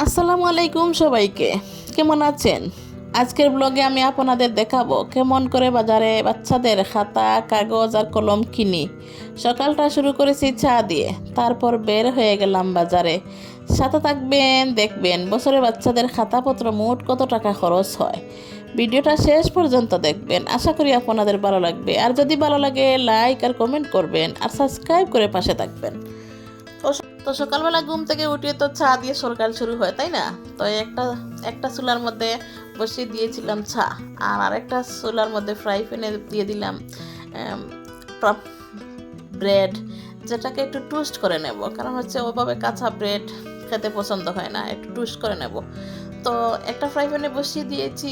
আসসালামু আলাইকুম সবাইকে। কেমন আছেন? আজকের ব্লগে আমি আপনাদের দেখাবো কেমন করে বাজারে বাচ্চাদের খাতা, কাগজ আর কলম কিনি। সকালটা শুরু করেছি চা দিয়ে, তারপর বের হয়ে গেলাম বাজারে। সাথে থাকবেন, দেখবেন বছরে বাচ্চাদের খাতাপত্র মোট কত টাকা খরচ হয়। ভিডিওটা শেষ পর্যন্ত দেখবেন, আশা করি আপনাদের ভালো লাগবে। আর যদি ভালো লাগে লাইক আর কমেন্ট করবেন, আর সাবস্ক্রাইব করে পাশে থাকবেন। তো সকালবেলা ঘুম থেকে উঠিয়ে তো চা দিয়ে সরকার শুরু হয়, তাই না? তো একটা একটা চুলার মধ্যে বসিয়ে দিয়েছিলাম চা, আর আরেকটা চুলার মধ্যে ফ্রাই প্যানে দিয়ে দিলাম ব্রেড যেটাকে একটু টুস্ট করে নেব, কারণ হচ্ছে ওভাবে কাঁচা ব্রেড খেতে পছন্দ হয় না, একটু টুস্ট করে নেব। তো একটা ফ্রাই প্যানে বসিয়ে দিয়েছি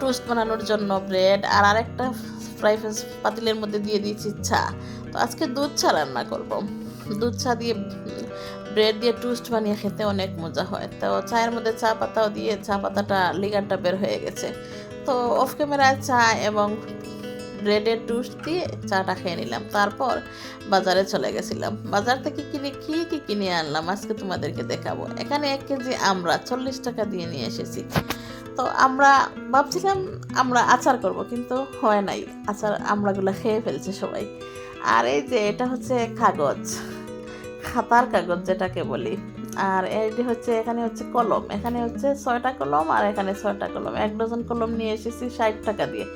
টোস্ট বানানোর জন্য ব্রেড আর আরেকটা ফ্রাই প্যান পাতিলের মধ্যে দিয়ে দিয়েছি চা। তো আজকে দুধ চা রান্না করব। দুধ চা দিয়ে ব্রেড দিয়ে টোস্ট বানিয়ে খেতে অনেক মজা হয়। তো চায়ের মধ্যে চা পাতাও দিয়ে, চা পাতাটা লিগারটা বের হয়ে গেছে। তো অফ ক্যামেরায় চা এবং ব্রেডের টোস্ট দিয়ে চাটা খেয়ে নিলাম। তারপর বাজারে চলে গেছিলাম। বাজার থেকে কিনে কী কী কিনে আনলাম আজকে তোমাদেরকে দেখাবো। এখানে এক কেজি আমরা চল্লিশ টাকা দিয়ে নিয়ে এসেছি। তো আমরা ভাবছিলাম আমরা আচার করব, কিন্তু হয় নাই। আচার আমরাগুলো খেয়ে ফেলছে সবাই। আর এই যে এটা হচ্ছে কাগজ। খাতার কাগজ যেটাকে বলি। আর এইটি হচ্ছে, এখানে হচ্ছে কলম। এখানে হচ্ছে ছয়টা কলম আর এখানে ছয়টা কলম। এক ডজন কলম নিয়ে এসেছি ষাট টাকা দিয়ে।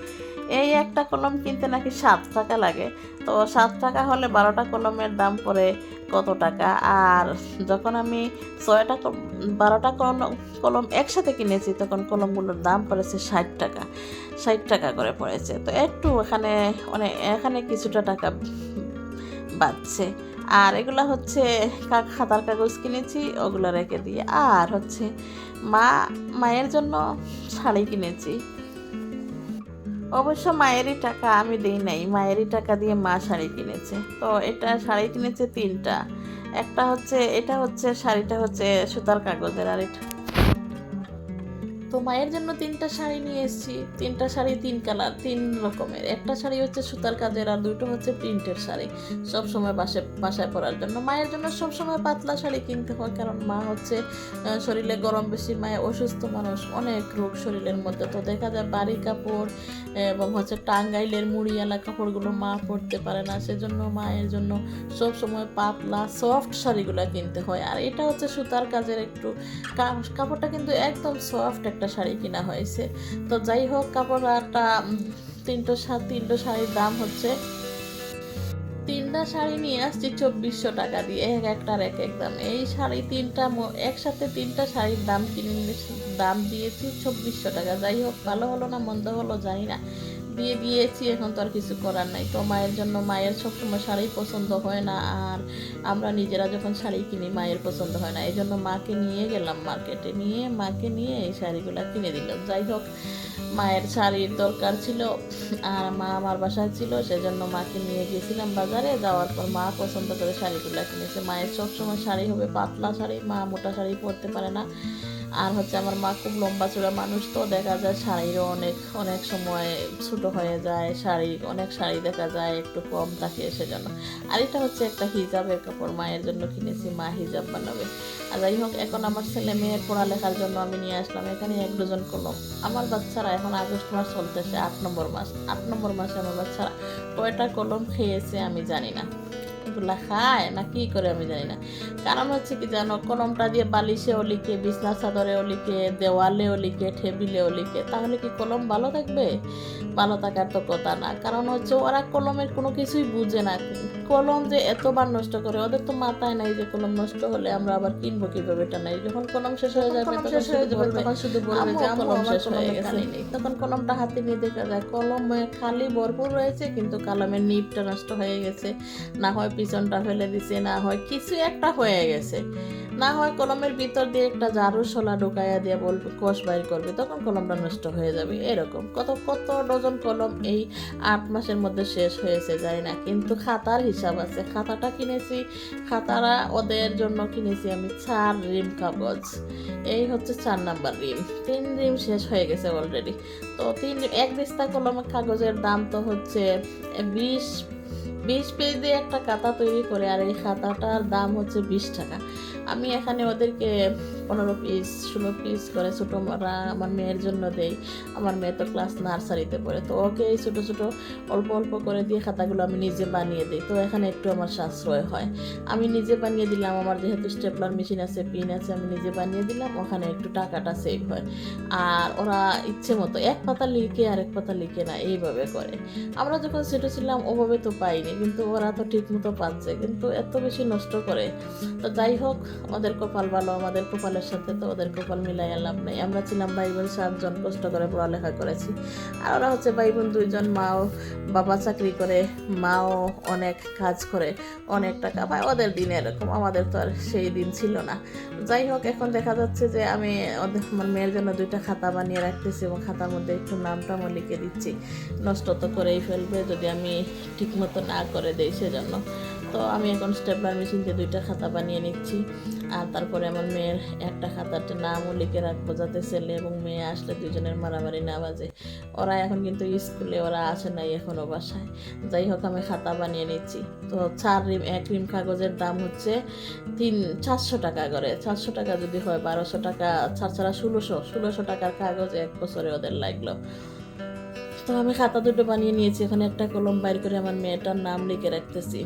এই একটা কলম কিনতে নাকি সাত টাকা লাগে। তো সাত টাকা হলে বারোটা কলমের দাম পড়ে কত টাকা? আর যখন আমি ছয়টা বারোটা কলম কলম একসাথে কিনেছি, তখন কলমগুলোর দাম পড়েছে ষাট টাকা। ষাট টাকা করে পড়েছে। তো একটু এখানে অনেক এখানে কিছুটা টাকা বাঁচছে। আর এগুলো হচ্ছে খাতার কাগজ কিনেছি, ওগুলো রেখে দিয়ে। আর হচ্ছে মা, মায়ের জন্য শাড়ি কিনেছি। অবশ্য মায়েরই টাকা আমি দিই নাই, মায়েরই টাকা দিয়ে মা শাড়ি কিনেছে। তো এটা শাড়ি কিনেছে তিনটা। একটা হচ্ছে, এটা হচ্ছে, শাড়িটা হচ্ছে সুতার কাগজের আর এটা তো মায়ের জন্য তিনটা শাড়ি নিয়ে এসেছি। তিনটা শাড়ি তিন কালার, তিন রকমের। একটা শাড়ি হচ্ছে সুতার কাজের আর দুটো হচ্ছে প্রিন্টের শাড়ি। সব সময় বাসে, বাসায় পরার জন্য। মায়ের জন্য সব সময় পাতলা শাড়ি কিনতে হয় কারণ মা হচ্ছে শরীরে গরম বেশি মায়ের অসুস্থ মানুষ, অনেক রোগ শরীরের মধ্যে। তো দেখা যায় বাড়ি কাপড় এবং হচ্ছে টাঙ্গাইলের মুড়িয়ালা কাপড়গুলো মা পরতে পারে না। সেজন্য মায়ের জন্য সব সময় পাতলা, সফট শাড়িগুলো কিনতে হয়। আর এটা হচ্ছে সুতার কাজের একটু কাপড়টা কিন্তু একদম সফট একটা শাড়ি কিনা হয়েছে। তো যাই হোক কাপড়টা তিনটো তিনটো শাড়ির দাম হচ্ছে। তিনটা শাড়ি নিয়ে আসছি চব্বিশশো টাকা দিয়ে, এক একটার এক এক দাম। এই শাড়ি তিনটা একসাথে তিনটা শাড়ির দাম কিনে দাম দিয়েছি চব্বিশশো টাকা। যাই হোক, ভালো হলো না, মন্দ হলো জানি না। দিয়ে দিয়েছি, এখন তো আর কিছু করার নাই। তো মায়ের জন্য মায়ের সবসময় শাড়ি পছন্দ হয় না, আর আমরা নিজেরা যখন শাড়ি কিনি, মায়ের পছন্দ হয় না। এই জন্য মাকে নিয়ে গেলাম মার্কেটে নিয়ে, মাকে নিয়ে এই শাড়িগুলো কিনে দিলাম। যাই হোক, মায়ের শাড়ির দরকার ছিল, আর মা আমার বাসায় ছিল, সেজন্য মাকে নিয়ে গেছিলাম বাজারে। যাওয়ার পর মা পছন্দ করে শাড়িগুলো কিনেছে। মায়ের সবসময় শাড়ি হবে পাতলা শাড়ি, মা মোটা শাড়ি পরতে পারে না। আর হচ্ছে আমার মা খুব লম্বা চূড়া মানুষ তো, দেখা যায় শাড়িরও অনেক অনেক সময় ছোট হয়ে যায় শাড়ি অনেক শাড়ি দেখা যায় একটু কম থাকে সেজন্য। আর এটা হচ্ছে একটা হিজাবের কাপড়, মায়ের জন্য কিনেছি, মা হিজাব বানাবে। আর যাই হোক, এখন আমার ছেলে মেয়ের পড়ালেখার জন্য আমি নিয়ে আসলাম, এখানে এক ডজন কলম। আমার বাচ্চারা এখন আগস্ট মাস চলতেছে, আট নম্বর মাস। আট নম্বর মাসে আমার বাচ্চারা কয়টা কলম খেয়েছে আমি জানি না। এগুলা খায় না কি করে আমি জানি না। কারণ হচ্ছে কি জানো, কলমটা দিয়ে বালিশেও লিখে, বিছনা চাদরেও লিখে, দেওয়ালেও লিখে, টেবিলেও লিখে, তাহলে কি কলম ভালো থাকবে? ভালো থাকার তো কথা না। কারণ হচ্ছে ওরা কলমের কোনো কিছুই বুঝে না। কলম যে এতবার নষ্ট করে ওদের তো মাথায় নাই যে কলম নষ্ট হলে আমরা আবার কিনবো কীভাবে এটা নাই। যখন কলম শেষ হয়ে যাবে তখন শেষ হয়ে শুধু যাবে, বলবে, তখন শুধু বলবে যে, "আম্মু, কলম শেষ হয়ে গেছে। তখন কলমটা হাতে নিয়ে দেখা যায় কলমে খালি ভরপুর রয়েছে কিন্তু কলমের নিপটা নষ্ট হয়ে গেছে। না হয় পিছনটা ফেলে দিছে না হয় কিছু একটা হয়ে গেছে। না হয় কলমের ভিতর দিয়ে একটা ঝাড়ু শোলা ঢুকাইয়া দিয়ে বলবে কষ বাইর করবে। তখন কলমটা নষ্ট হয়ে যাবে এরকম। কত কত ডজন কলম এই আট মাসের মধ্যে শেষ হয়েছে জানি না কিন্তু খাতার হিসাব আছে। খাতাটা কিনেছি খাতারা ওদের জন্য কিনেছি আমি চার রিম কাগজ। এই হচ্ছে চার নাম্বার রিম। তিন রিম শেষ হয়ে গেছে অলরেডি তো তিন এক দিস্তা কলমের কাগজের দাম তো হচ্ছে বিশ বিশ পেজ দিয়ে একটা খাতা তৈরি করে, আর এই খাতাটার দাম হচ্ছে বিশ টাকা। আমি এখানে ওদেরকে পনেরো পিস ষোলো পিস করে ছোটো মারা আমার মেয়ের জন্য দেই। আমার মেয়ে তো ক্লাস নার্সারিতে পড়ে, তো ওকে এই ছোটো ছোটো অল্প অল্প করে দিয়ে খাতাগুলো আমি নিজে বানিয়ে দিই। তো এখানে একটু আমার সাশ্রয় হয়। আমি নিজে বানিয়ে দিলাম, আমার যেহেতু স্টেপলার মেশিন আছে পিন আছে, আমি নিজে বানিয়ে দিলাম, ওখানে একটু টাকাটা সেভ হয়। আর ওরা ইচ্ছে মতো, এক পাতা লিখে আর এক পাতা লিখে না, এইভাবে করে। আমরা যখন ছোটো ছিলাম, ওভাবে তো পাইনি, কিন্তু ওরা তো ঠিক মতো পাচ্ছে, কিন্তু এত বেশি নষ্ট করে। তো যাই হোক, আমাদের কপাল ভালো, আমাদের কপালের সাথে তো ওদের কপাল মিলাই লাভ নেই। আমরা ছিলাম ভাই বোন সাতজন, কষ্ট করে পড়ালেখা করেছি। আর ওরা হচ্ছে ভাই বোন দুইজন, মাও বাবা চাকরি করে, মাও অনেক কাজ করে, অনেক টাকা পায়। ওদের দিন এরকম, আমাদের তো আর সেই দিন ছিল না। যাই হোক, এখন দেখা যাচ্ছে যে আমি ওদের আমার মেয়ের জন্য দুইটা খাতা বানিয়ে রাখতেছি এবং খাতার মধ্যে একটু নামটামও লিখে দিচ্ছি। নষ্ট তো করেই ফেলবে, যদি আমি ঠিকমতো না করে দেই সেজন্য। তো আমি এখন স্টেপলার মেশিন দিয়ে দুইটা খাতা বানিয়ে নিচ্ছি। আর তারপরে আমার মেয়ের একটা খাতাতে নামও লিখে রাখব যাতে ছেলে এবং মেয়ে আসলে দুজনের মারামারি না বাজে। ওরা এখন কিন্তু স্কুলে ওরা আসে নাই এখনও বাসায়। যাই হোক, আমি খাতা বানিয়ে নিচ্ছি। তো চার রিম, এক রিম কাগজের দাম হচ্ছে তিন, চারশো টাকা করে। চারশো টাকা যদি হয়, বারোশো টাকা, ছাড় ছাড়া ষোলোশো ষোলোশো টাকার কাগজ এক বছরে ওদের লাগল। তো আমি খাতা দুটো বানিয়ে নিয়েছি। এখানে একটা কলম বাইর করে আমার মেয়েটার নাম লিখে রাখতেছি।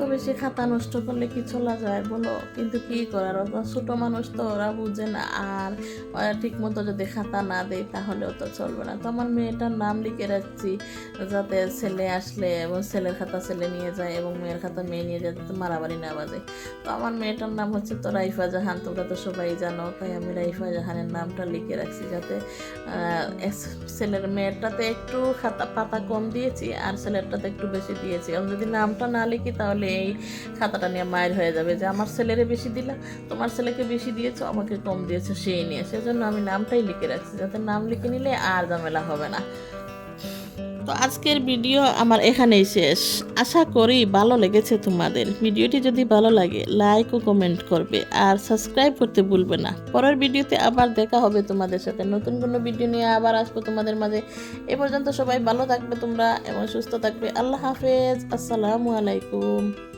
এত বেশি খাতা নষ্ট করলে কি চলা যায় বলো? কিন্তু কি করার? ছোট মানুষ তো ওরা বুঝে না। আর ঠিক মতো যদি খাতা না দেয় তাহলেও তো চলবে না। তো আমার মেয়েটার নাম লিখে রাখছি যাতে ছেলে আসলে এবং ছেলের খাতা ছেলে নিয়ে যায় এবং মেয়ের খাতা মেয়ে নিয়ে যায় যাতে মারামারি না বাজে। তো আমার মেয়েটার নাম হচ্ছে তো রাইফা জাহান, তোমরা তো সবাই জানো। তাই আমি রাইফা জাহানের নামটা লিখে রাখছি যাতে ছেলের মেয়েরটাতে একটু খাতা পাতা কম দিয়েছি আর ছেলেরটাতে একটু বেশি দিয়েছি। আমি যদি নামটা না লিখি তাহলে এই খাতাটা নিয়ে মায়ের হয়ে যাবে যে আমার ছেলেরে বেশি দিলা, তোমার ছেলেকে বেশি দিয়েছ, আমাকে কম দিয়েছ, সেই নিয়ে। সেজন্য আমি নামটাই লিখে রাখছি, যাতে নাম লিখে নিলে আর ঝামেলা হবে না। তো আজকের ভিডিও আমার এখানেই শেষ। আশা করি ভালো লেগেছে তোমাদের। ভিডিওটি যদি ভালো লাগে লাইক ও কমেন্ট করবে। আর সাবস্ক্রাইব করতে ভুলবে না। পরের ভিডিওতে আবার দেখা হবে তোমাদের সাথে। নতুন কোনো ভিডিও নিয়ে আবার আসব তোমাদের মাঝে। এ পর্যন্ত সবাই ভালো থাকবে তোমরা এবং সুস্থ থাকবে। আল্লাহ হাফেজ। আসসালামু আলাইকুম।